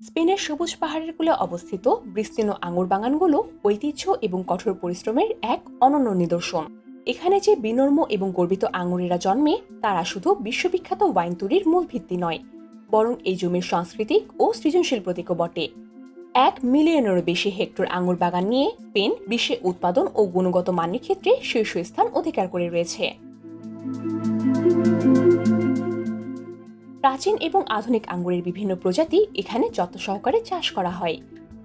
স্পেনের সবুজ পাহাড়ের কূলে অবস্থিত বিস্তীর্ণ আঙুর বাগানগুলো ঐতিহ্য এবং কঠোর পরিশ্রমের এক অনন্য নিদর্শন। এখানে যে বিনর্ম এবং গর্বিত আঙুরেরা জন্মে, তারা শুধু বিশ্ববিখ্যাত ওয়াইন তৈরির মূল ভিত্তি নয়, বরং এই জমির সাংস্কৃতিক ও সৃজনশীল প্রতীকও বটে। এক মিলিয়নেরও বেশি হেক্টর আঙুর বাগান নিয়ে স্পেন বিশ্বে উৎপাদন ও গুণগত মানের ক্ষেত্রে শীর্ষস্থান অধিকার করে রয়েছে। প্রাচীন এবং আধুনিক আঙ্গুরের বিভিন্ন প্রজাতি এখানে যত্ন সহকারে চাষ করা হয়।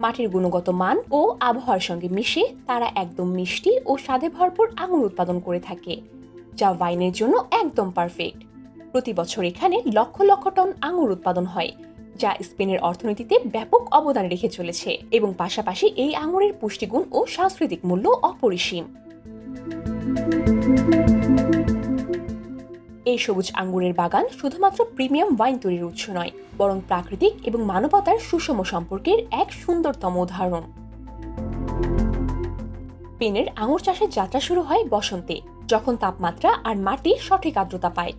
মাটির গুণগত মান ও আবহাওয়ার সঙ্গে মিশে তারা একদম মিষ্টি ও স্বাদে ভরপুর আঙুর উৎপাদন করে থাকে, যা ওয়াইনের জন্য একদম পারফেক্ট। প্রতি বছর এখানে লক্ষ লক্ষ টন আঙুর উৎপাদন হয়, যা স্পেনের অর্থনীতিতে ব্যাপক অবদান রেখে চলেছে এবং পাশাপাশি এই আঙুরের পুষ্টিগুণ ও সাংস্কৃতিক মূল্য অপরিসীম। এই সবুজ আঙ্গুরের বাগান শুধুমাত্র প্রিমিয়াম ওয়াইন তৈরির উৎস নয়, বরং প্রাকৃতিক এবং মানবতার সুষম সম্পর্কের এক সুন্দরতম উদাহরণ। পেনের আঙুর চাষের যাত্রা শুরু হয় বসন্তে, যখন তাপমাত্রা আর মাটি সঠিক আর্দ্রতা পায়।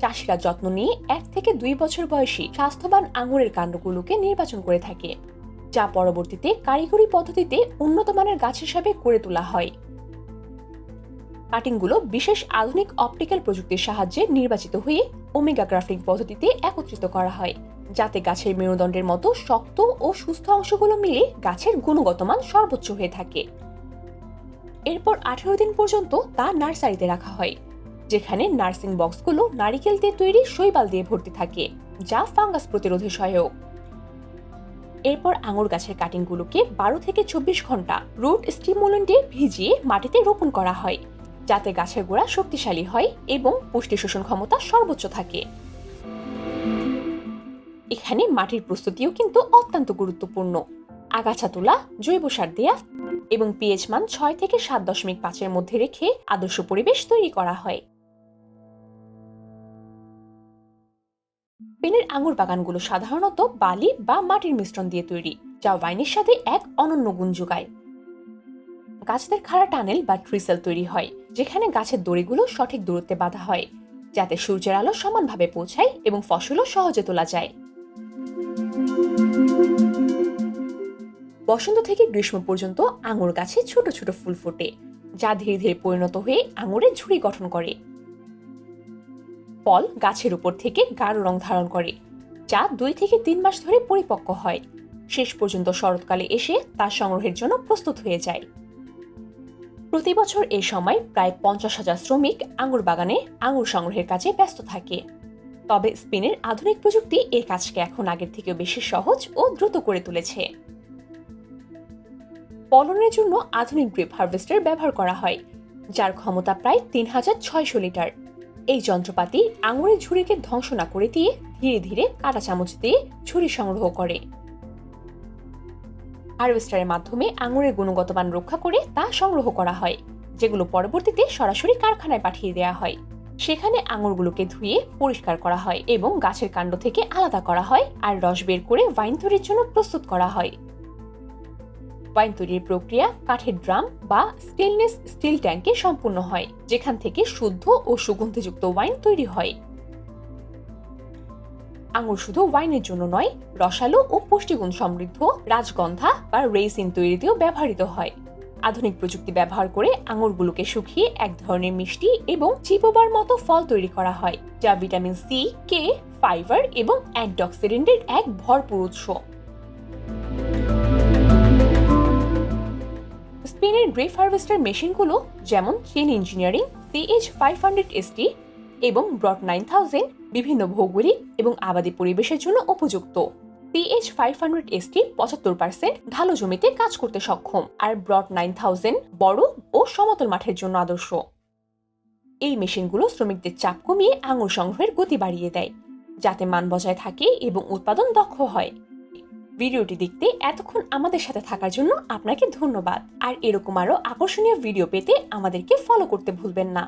চাষিরা যত্ন নিয়ে এক থেকে দুই বছর বয়সী স্বাস্থ্যবান আঙুরের কাণ্ডগুলোকে নির্বাচন করে থাকে, যা পরবর্তীতে কারিগরি পদ্ধতিতে উন্নত মানের গাছ হিসাবে গড়ে তোলা হয়। কাটিংগুলো বিশেষ আধুনিক অপটিক্যাল প্রযুক্তির সাহায্যে নির্বাচিত হয়ে ওমেগা গ্রাফটিং পদ্ধতিতে একত্রিত করা হয়, যাতে গাছের মেরুদণ্ডের মতো শক্ত ও সুস্থ অংশগুলো মিলে গাছের গুণগত মান সর্বোচ্চ হয়ে থাকে। এরপর আঠেরো দিন পর্যন্ত তা নার্সারিতে রাখা হয়, যেখানে নার্সিং বক্সগুলো নারিকেল দিয়ে তৈরি শৈবাল দিয়ে ভর্তি থাকে, যা ফাঙ্গাস প্রতিরোধে সহায়ক। এরপর আঙুর গাছের কাটিংগুলোকে বারো থেকে চব্বিশ ঘণ্টা রুট স্টিমুলেন্টে ভিজিয়ে মাটিতে রোপণ করা হয় যাতে গাছের গোড়া শক্তিশালী হয় এবং পুষ্টি শোষণ ক্ষমতা সর্বোচ্চ থাকে। এখানে মাটির প্রস্তুতিও কিন্তু অত্যন্ত গুরুত্বপূর্ণ। আগাছা তোলা, জৈব সার দেয়া এবং পিএইচ মান ছয় থেকে সাত দশমিক পাঁচের মধ্যে রেখে আদর্শ পরিবেশ তৈরি করা হয়। পেনের আঙুর বাগানগুলো সাধারণত বালি বা মাটির মিশ্রণ দিয়ে তৈরি, যা ওয়াইনের সাথে এক অনন্য গুণ যোগায়। গাছদের খাড়া টানেল বা ট্রিসেল তৈরি হয়, যেখানে গাছের দড়িগুলো সঠিক দূরত্বে বাঁধা হয়, যাতে সূর্যের আলো সমানভাবে পৌঁছায় এবং ফসলও সহজে তোলা যায়। বসন্ত থেকে গ্রীষ্ম পর্যন্ত আঙুর গাছে ছোট ছোট ফুল ফোটে, যা ধীরে ধীরে পরিণত হয়ে আঙুরের ঝুড়ি গঠন করে। ফল গাছের উপর থেকে গাঢ় রং ধারণ করে, যা দুই থেকে তিন মাস ধরে পরিপক্ক হয়। শেষ পর্যন্ত শরৎকালে এসে তা সংগ্রহের জন্য প্রস্তুত হয়ে যায়। প্রতি বছর এই সময় প্রায় পঞ্চাশ হাজার শ্রমিক আঙুর বাগানে আঙুর সংগ্রহের কাজে ব্যস্ত থাকে। তবে স্পেনের আধুনিক প্রযুক্তি এই কাজকে এখন আগের থেকেও বেশি সহজ ও দ্রুত করে তুলেছে। ফলনের জন্য আধুনিক গ্রেপ হারভেস্টার ব্যবহার করা হয়, যার ক্ষমতা প্রায় তিন হাজার ছয়শো লিটার। এই যন্ত্রপাতি আঙুরের ঝুড়িকে ধ্বংস না করে দিয়ে ধীরে ধীরে কাঁটা চামচ দিয়ে ঝুড়ি সংগ্রহ করে। হারভেস্টারের মাধ্যমে আঙুরের গুণগত মান রক্ষা করে তা সংগ্রহ করা হয়, যেগুলো পরবর্তীতে সরাসরি কারখানায় পাঠিয়ে দেওয়া হয়। সেখানে আঙুরগুলোকে ধুয়ে পরিষ্কার করা হয় এবং গাছের কাণ্ড থেকে আলাদা করা হয় আর রস বের করে ওয়াইন তৈরির জন্য প্রস্তুত করা হয়। ওয়াইন তৈরির প্রক্রিয়া কাঠের ড্রাম বা স্টেনলেস স্টিল ট্যাঙ্কে সম্পূর্ণ হয়, যেখান থেকে শুদ্ধ ও সুগন্ধিযুক্ত ওয়াইন তৈরি হয়। আঙুর শুধু ওয়াইনের জন্য নয়, রসালো ও পুষ্টিগুণ সমৃদ্ধ রাজগন্ধা বা রেইসিন তৈরিতেও ব্যবহৃত হয়। আধুনিক প্রযুক্তি ব্যবহার করে আঙুরগুলোকে শুকিয়ে এক ধরনের মিষ্টি এবং চিপোবার মতো ফল তৈরি করা হয়, যা ভিটামিন সি কে ফাইবার এবং অ্যান্টিঅক্সিডেন্টের এক ভরপুর উৎস। স্পেনের গ্রেপ হারভেস্টার মেশিনগুলো যেমন Chen engineering CH five hundred ST এবং ব্রড নাইন থাউজেন্ড বিভিন্ন ভৌগোলিক এবং আবাদি পরিবেশের জন্য উপযুক্ত। পিএইচ ফাইভ হান্ড্রেড এসটি পঁচাত্তর পার্সেন্ট ঢালো জমিতে কাজ করতে সক্ষম আর ব্রড নাইন থাউজেন্ড বড় ও সমতল মাঠের জন্য আদর্শ। এই মেশিনগুলো শ্রমিকদের চাপ কমিয়ে আঙুর সংগ্রহের গতি বাড়িয়ে দেয়, যাতে মান বজায় থাকে এবং উৎপাদন দক্ষ হয়। ভিডিওটি দেখতে এতক্ষণ আমাদের সাথে থাকার জন্য আপনাকে ধন্যবাদ। আর এরকম আরও আকর্ষণীয় ভিডিও পেতে আমাদেরকে ফলো করতে ভুলবেন না।